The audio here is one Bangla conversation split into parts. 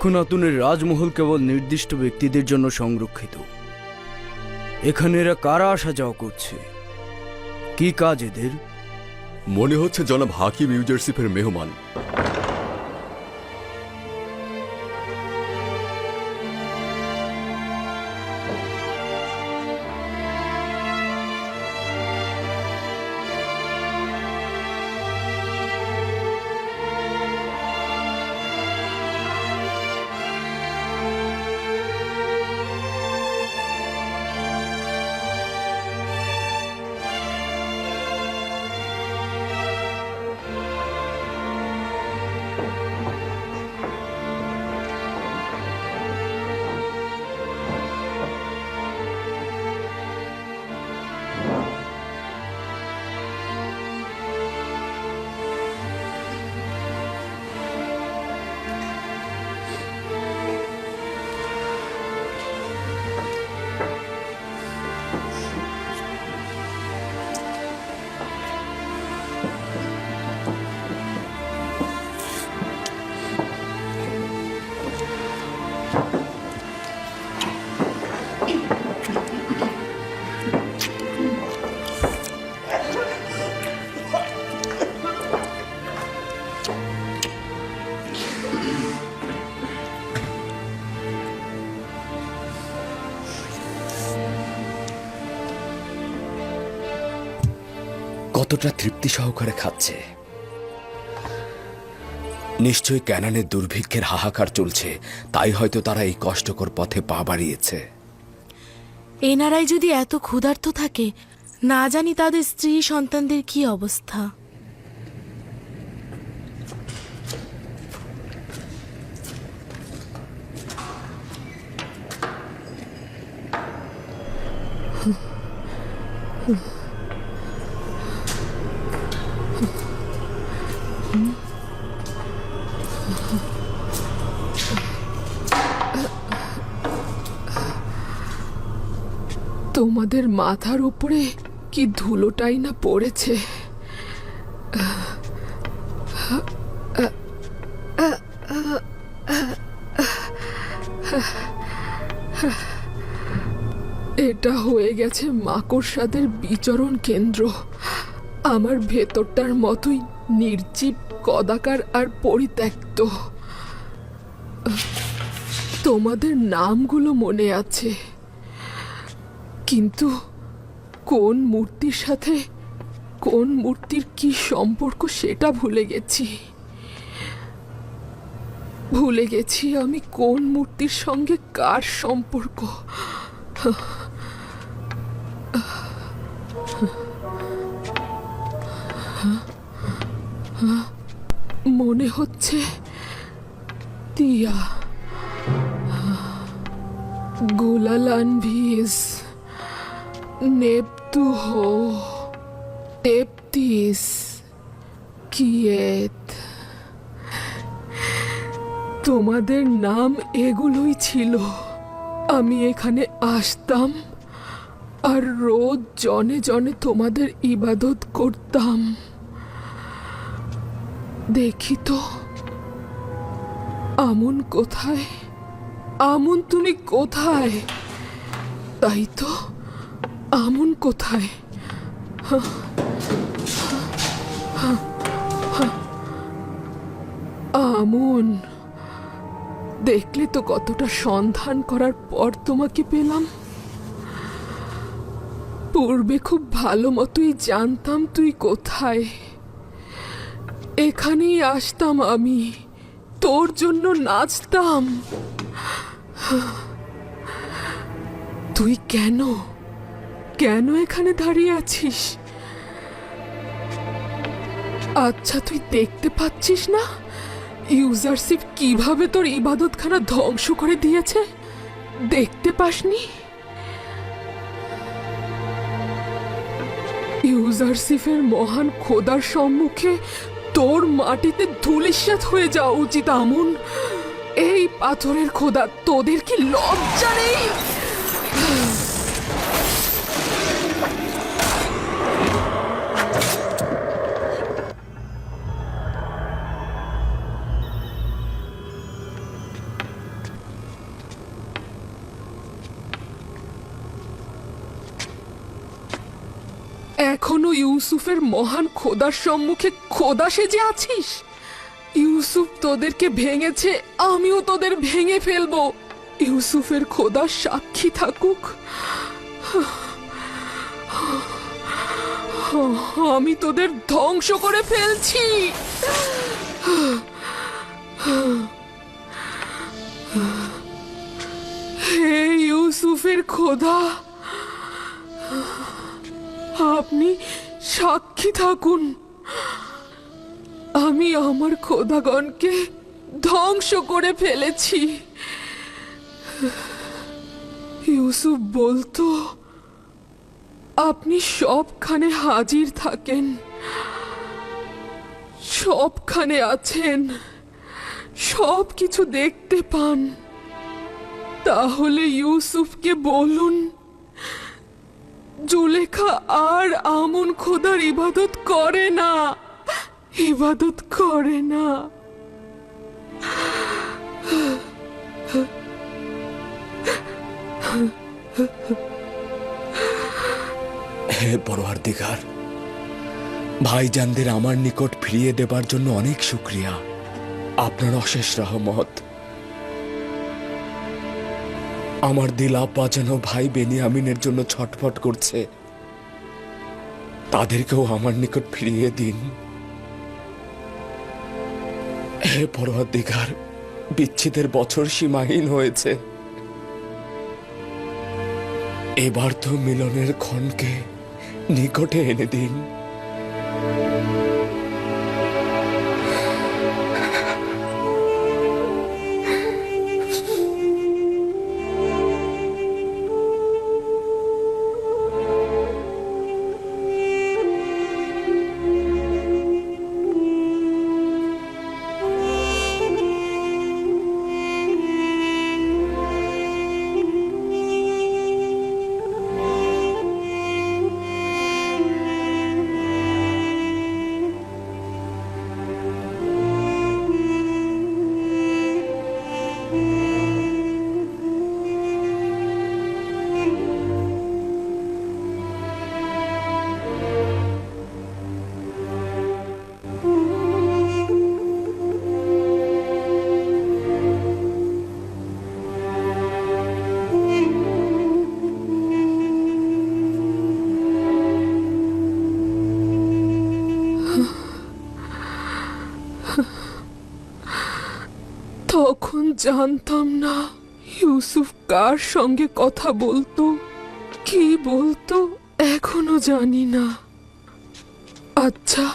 অখনাতুনের রাজমহল কেবল নির্দিষ্ট ব্যক্তিদের জন্য সংরক্ষিত। এখানে এরা কারা আসা যাওয়া করছে? কি কাজ এদের? মনে হচ্ছে জনাব হাকিম ইউজারশিপের মেহমান। কতটা তৃপ্তি সহকারে খাচ্ছে। নিশ্চয়ই ক্যানানের দুর্ভিক্ষের হাহাকার চলছে, তাই হয়তো তারা এই কষ্টকর পথে পা বাড়িয়েছে। এনারাই যদি এত ক্ষুধার্ত থাকে, না জানি তাদের স্ত্রী সন্তানদের কি অবস্থা। তোমাদের মাথার উপরে কি ধুলোটাই না পড়েছে। এটা হয়ে গেছে মাকড়সাদের বিচরণ কেন্দ্র। আমার ভেতরটার মতোই নির্জীব, কদাকার আর পরিত্যক্ত। তোমাদের নামগুলো মনে আছে। কিন্তু কোন মূর্তির সাথে কোন মূর্তির কি সম্পর্ক সেটা ভুলে গেছি। ভুলে গেছি আমি কোন মূর্তির সঙ্গে কার সম্পর্ক। মনে হচ্ছে তিয়া Gulalanvis, Neptuho, Teptis, কিয়েত। তোমাদের নাম এগুলোই ছিল। আমি এখানে আসতাম আর রোজ জনে জনে তোমাদের ইবাদত করতাম। দেখি তো আমন কোথায়? আমন তুমি কোথায়? তাই তো? আমন কোথায়? আমন। দেখলে তো কতটা সন্ধান করার পর তোমাকে পেলাম। পূর্বে খুব ভালো মতোই জানতাম তুই কোথায়। এখানেই আসতাম আমি। তোর জন্য নাচতাম। তুই কেন? কেন এখানে দাঁড়িয়ে আছিস? আচ্ছা তুই দেখতে পাচ্ছিস না? ইউজারশিপ কীভাবে তোর ইবাদতখানা ধ্বংস করে দিয়েছে? দেখতে পাসনি? ইউজারশিপের মহান খোদার সম্মুখে তোর মাটিতে ধুলিস্যাৎ হয়ে যাওয়া উচিত, আমন। এই পাথরের খোদা, তোদের কি লজ্জা নেই? ইউসুফের মহান খোদার সম্মুখে খোদা সেজে আছিস? ইউসুফ তোদেরকে ভেঙেছে, আমিও তোদের ভেঙে ফেলব। ইউসুফের খোদা সাক্ষী থাকুক। আমি তোদের ধ্বংস করে ফেলছি। হে ইউসুফের খোদা, আপনি সাক্ষী থাকুন। আমি আমার খোদাগণকে ধ্বংস করে ফেলেছি। ইউসুফ বলতো, আপনি সবখানে হাজির থাকেন। সবখানে আছেন। সব কিছু দেখতে পান। তাহলে ইউসুফকে বলুন জুলেখা আর আমন খোদার ইবাদত করে না। ইবাদত করে না। হে পরোয়ার দিগার ভাইজানদের আমার নিকট ফিরিয়ে দেবার জন্য অনেক শুক্রিয়া। আপনার অশেষ রহমত। আমার দিল আব্বা যেন ভাই বেনিয়ামিনের জন্য ছটফট করছে। তাদেরকেও আমার নিকট ফিরিয়ে দিন। হে পরোয়ার দিগার বিচ্ছেদের বছর সীমাহীন হয়েছে। এবার তো মিলনের ক্ষণকে নিকটে এনে দিন। জানতাম না ইউসুফ কার সঙ্গে কথা বলতো, কি বলতো, এখনও জানি না। আচ্ছা।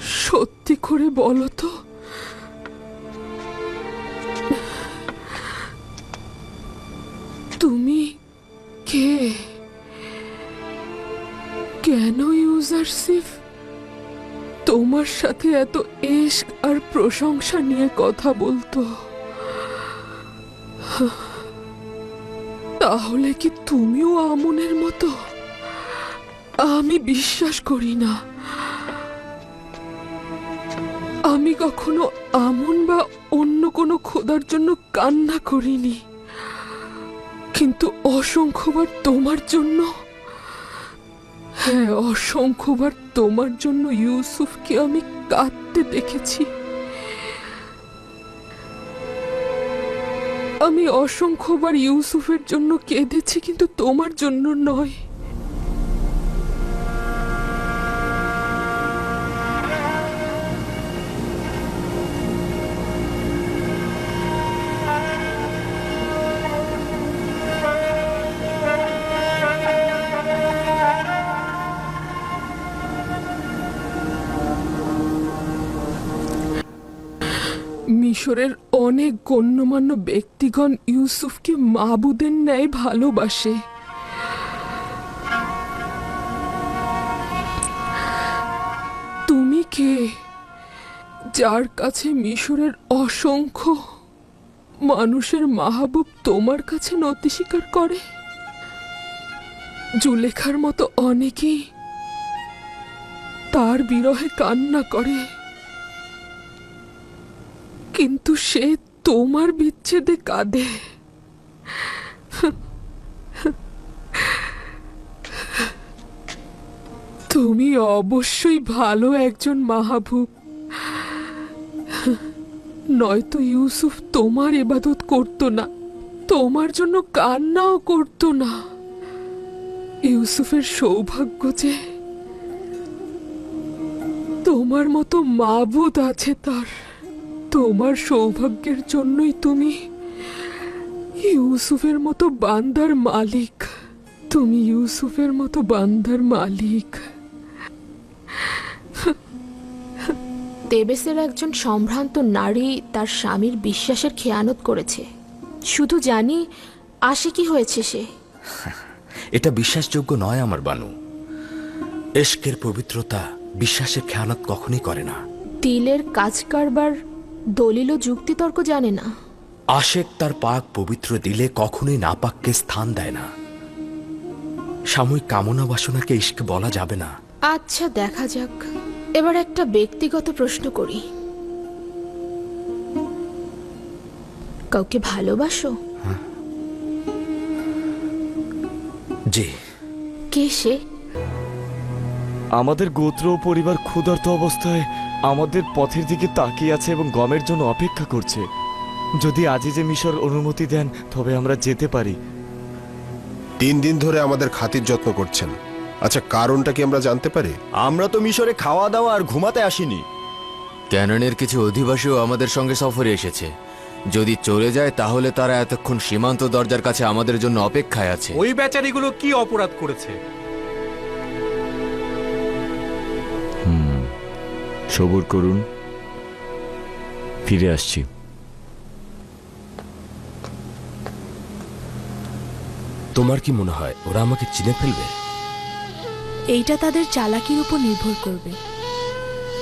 সত্যি করে বলো তো। তুমি কে? কেন ইউজারশিপ? তোমার সাথে এত এশক আর প্রশংসা নিয়ে কথা বলতো। তাহলে কি তুমিও আমনের মতো? আমি বিশ্বাস করি না। আমি কখনো আমন বা অন্য কোনো খোদার জন্য কান্না করিনি। কিন্তু অসংখ্যবার তোমার জন্য হ্যাঁ অসংখ্যবার তোমার জন্য ইউসুফকে আমি কাঁদতে দেখেছি। আমি অসংখ্যবার ইউসুফের জন্য কেঁদেছি, কিন্তু তোমার জন্য নয়। মিশরের অনেক গণ্যমান্য ব্যক্তিগণ ইউসুফকে মাবুদের ন্যায় ভালোবাসে। তুমি কে? যার কাছে মিশরের অসংখ্য মানুষের মাহবুব তোমার কাছে নতি স্বীকার করে? জুলেখার মতো অনেকেই তার বিরহে কান্না করে। কিন্তু সে তোমার বিচ্ছেদে কাঁদে। তুমি অবশ্যই ভালো একজন মাহাবুব। নয়তো ইউসুফ তোমার এবাদত করত না, তোমার জন্য কান্নাও করত না। ইউসুফের সৌভাগ্য যে তোমার মতো মাবুদ আছে তার। তোমার সৌভাগ্যের জন্যই তুমি ইউসুফের মতো বান্দার মালিক। তুমি ইউসুফের মতো বান্দার মালিক। দেবেসের একজন সম্ভ্রান্ত নারী তার স্বামীর বিশ্বাসের খেয়ানত করেছে। শুধু জানি আসে কি হয়েছে সে। এটা বিশ্বাসযোগ্য নয় আমার বানু। এশকের পবিত্রতা বিশ্বাসের খেয়ানত কখনই করে না। তিলের কাজ কারবার দলিল ও যুক্তিতর্ক জানে না। আশেক তার পাক পবিত্র দিলে কখনোই নাপাককে স্থান দেয় না। সাময়িক কামনা বাসনাকে ইস্ক বলা যাবে না। আচ্ছা দেখা যাক। এবার একটা ব্যক্তিগত প্রশ্ন করি। কাউকে ভালোবাসো? জি। কে সে? আমাদের গোত্র ও পরিবার ক্ষুধার্ত অবস্থায় আমাদের পথের দিকে তাকিয়ে আছে এবং গমের জন্য অপেক্ষা করছে। যদি আজিজে মিশর অনুমতি দেন তবে আমরা যেতে পারি। তিন দিন ধরে আমাদের খাতির যত্ন করছেন। আচ্ছা কারণটা কি আমরা জানতে পারি? আমরা তো মিশরে খাওয়া দাওয়া আর ঘুমাতে আসিনি। ক্যাননের কিছু অধিবাসীও আমাদের সঙ্গে সফরে এসেছে। যদি চলে যায় তাহলে তারা এতক্ষণ সীমান্ত দরজার কাছে আমাদের জন্য অপেক্ষায় আছে। ওই বেচারিগুলো কি অপরাধ করেছে? সবুর করুন। ফিরে আসছি। তোমার কি মনে হয় ওরা আমাকে চিনে ফেলবে? এইটা তাদের চালাকির উপর নির্ভর করবে।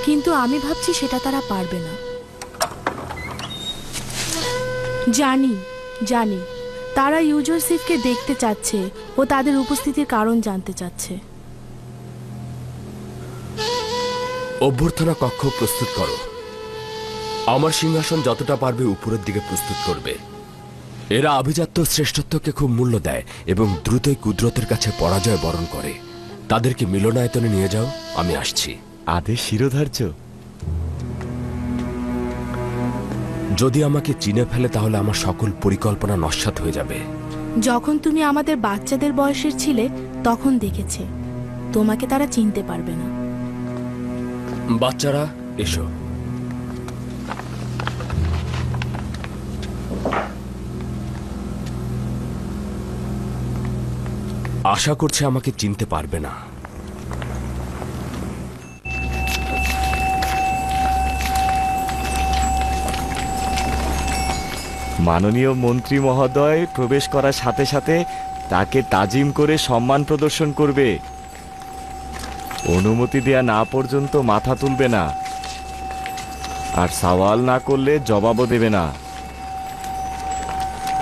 কিন্তু আমি ভাবছি সেটা তারা পারবে না। জানি জানি। তারা ইউজরসিফকে দেখতে চাচ্ছে ও তাদের উপস্থিতির কারণ জানতে চাচ্ছে। অভ্যর্থনা কক্ষ প্রস্তুত করো। আমার সিংহাসন যতটা পারবে উপরের দিকে প্রস্তুত করবে। এরা আভিজাত্য শ্রেষ্ঠত্বকে খুব মূল্য দেয় এবং দ্রুতই কুদরতের কাছে পরাজয় বরণ করে। তাদেরকে মিলনায়তনে নিয়ে যাও আমি আসছি। আদেশ শিরোধার্য। যদি আমাকে চিনে ফেলে তাহলে আমার সকল পরিকল্পনা নস্বাত হয়ে যাবে। যখন তুমি আমাদের বাচ্চাদের বয়সের ছিলে তখন দেখেছে। তোমাকে তারা চিনতে পারবে না। বাচ্চারা, এসো। আশা করছে আমাকে চিনতে পারবে না। মাননীয় মন্ত্রী মহোদয় প্রবেশ করার সাথে সাথে তাকে তাজিম করে সম্মান প্রদর্শন করবে। অনুমতি দেয়া না পর্যন্ত মাথা তুলবে না। আর সওয়াল না করলে জবাবও দেবে না।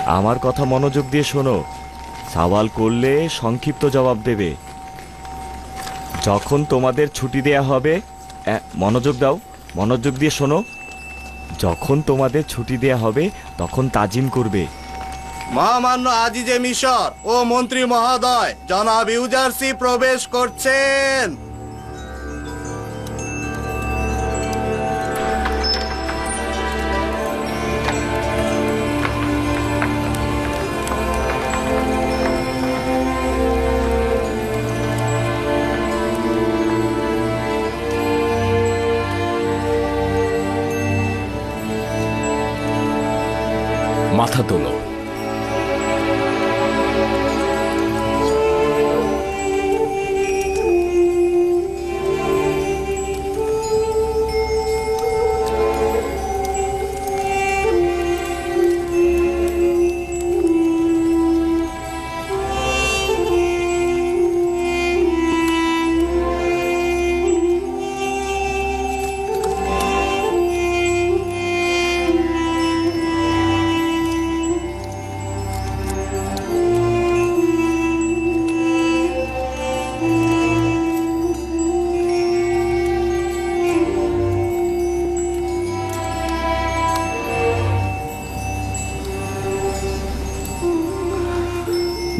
আমার কথা মনোযোগ দিয়ে শোনো। সওয়াল করলে সংক্ষিপ্ত জবাব দেবে। যখন তোমাদের ছুটি দেয়া হবে মনোযোগ দাও। মনোযোগ দিয়ে শোনো। যখন তোমাদের ছুটি দেয়া হবে, তখন তাজিম করবে। মহামান্য আজিজে মিশর ও মন্ত্রী মহোদয়, জনাব ইউজারসি প্রবেশ করছেন।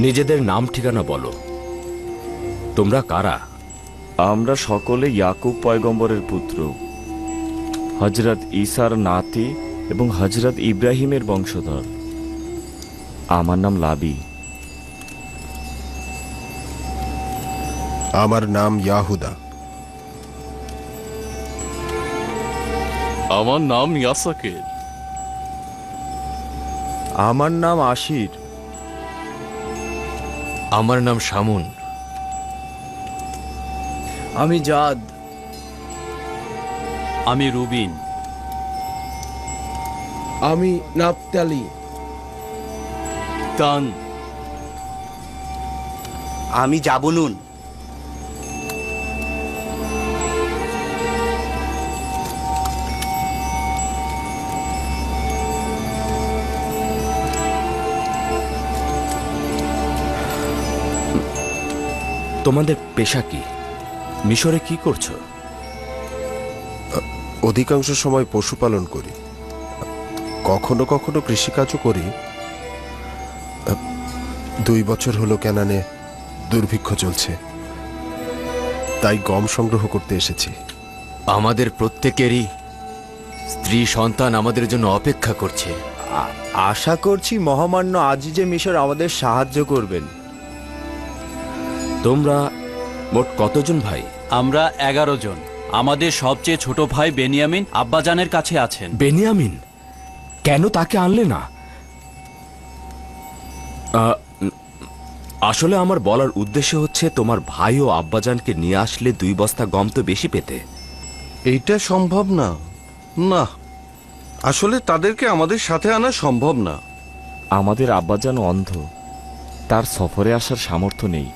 নিজেদের নাম ঠিকানা বলো। তোমরা কারা? আমরা সকলে ইয়াকুব পয়গম্বরের পুত্র। হজরত ইসার নাতি এবং হজরত ইব্রাহিমের বংশধর। আমার নাম লাবি। আমার নাম ইয়াহুদা। আমার নাম ইয়াসাকের। আমার নাম আশির। আমার নাম শামুন। আমি জাদ। আমি রুবিন। আমি নাপতালি তান। আমি জাবনুন তোমাদের পেশা কি? মিশরে কি করছ? অধিকাংশ সময় পশুপালন করি। কখনো কখনো কৃষিকাজও করি। দুই বছর হলো কেনানে দুর্ভিক্ষ চলছে। তাই গম সংগ্রহ করতে এসেছি। আমাদের প্রত্যেকেরই স্ত্রী সন্তান আমাদের জন্য অপেক্ষা করছে। আশা করছি মহামান্য আজিজে মিশর আমাদের সাহায্য করবেন। তোমরা মোট কতজন ভাই? আমরা এগারো জন। আমাদের সবচেয়ে ছোট ভাই বেনিয়ামিন আব্বাজানের কাছে আছেন। বেনিয়ামিন? কেন তাকে আনলে না? আহ, আসলে আমার বলার উদ্দেশ্য হচ্ছে তোমার ভাই ও আব্বাজানকে নিয়ে আসলে দুই বস্তা গম তো বেশি পেতে। এইটা সম্ভব না। না আসলে তাদেরকে আমাদের সাথে আনা সম্ভব না। আমাদের আব্বাজান অন্ধ। তার সফরে আসার সামর্থ্য নেই।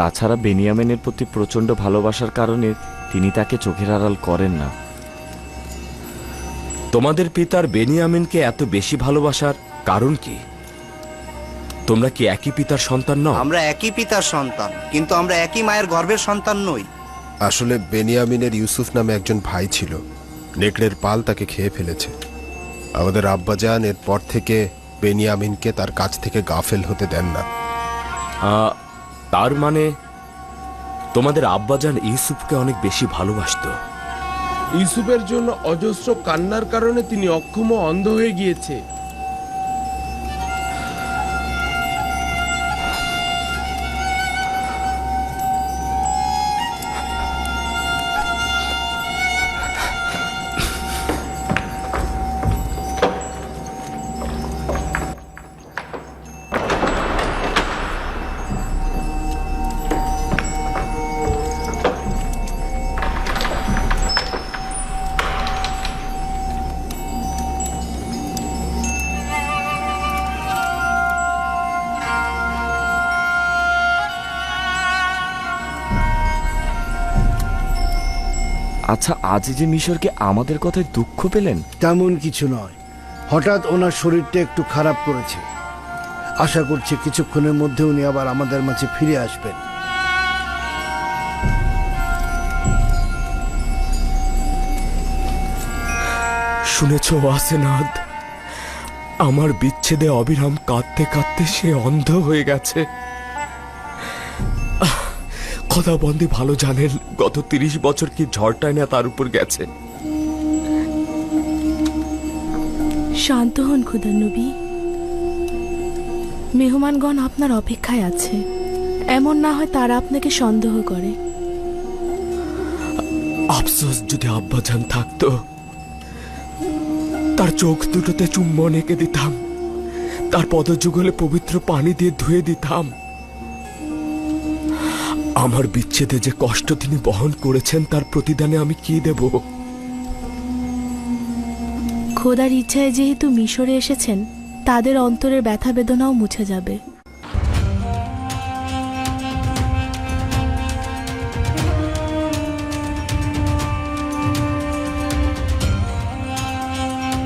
তাছাড়া বেনিয়ামিনের প্রতি প্রচণ্ড ভালোবাসার কারণে তিনি তাকে চোখের আড়াল করেন না। তোমাদের পিতার বেনিয়ামিনকে এত বেশি ভালোবাসার কারণ কি? তোমরা কি একই পিতার সন্তান নও? আমরা একই পিতার সন্তান কিন্তু আমরা একই মায়ের গর্ভের সন্তান নই। আসলে বেনিয়ামিনের ইউসুফ নামে একজন ভাই ছিল। নেকড়ের পাল তাকে খেয়ে ফেলেছে। আমাদের আব্বাজান এর পর থেকে বেনিয়ামিনকে তার কাছ থেকে গাফেল হতে দেন না। আহ, তার মানে তোমাদের আব্বাজান ইউসুফকে অনেক বেশি ভালোবাসত। ইউসুফের জন্য অজস্র কান্নার কারণে তিনি অক্ষম অন্ধ হয়ে গিয়েছে। আচ্ছা আজ যে মিশরকে আমাদের কথায় দুঃখ পেলেন? তেমন কিছু নয়। হঠাৎ ওনার শরীরটা একটু খারাপ করেছে। আশা করছি কিছুক্ষণের মধ্যে উনি আবার আমাদের মাঝে ফিরে আসবেন। শুনেছ ওয়াসেনাদ আমার বিচ্ছেদে অবিরাম কাঁদতে কাঁদতে সে অন্ধ হয়ে গেছে। আহ, খোদাবন্দি ভালো জানেন গত তিরিশ বছর কি ঝড়টাই না তার উপর গেছে? শান্ত হন খুদা নবী মেহমানগণ আপনার অপেক্ষায় আছে। এমন না হয় তারা আপনাকে সন্দেহ করে। আফসোস যদি আব্বাজান থাকতো তার চোখ দুটোতে চুম্বন এঁকে দিতাম তার পদযুগলে পবিত্র পানি দিয়ে ধুয়ে দিতাম। আমার বিচ্ছেদে যে কষ্ট তিনি বহন করেছেন, তার প্রতিদানে আমি কি দেব? খোদার ইচ্ছায় যেহেতু মিশরে এসেছেন, তাদের অন্তরের ব্যথা বেদনাও মুছে যাবে।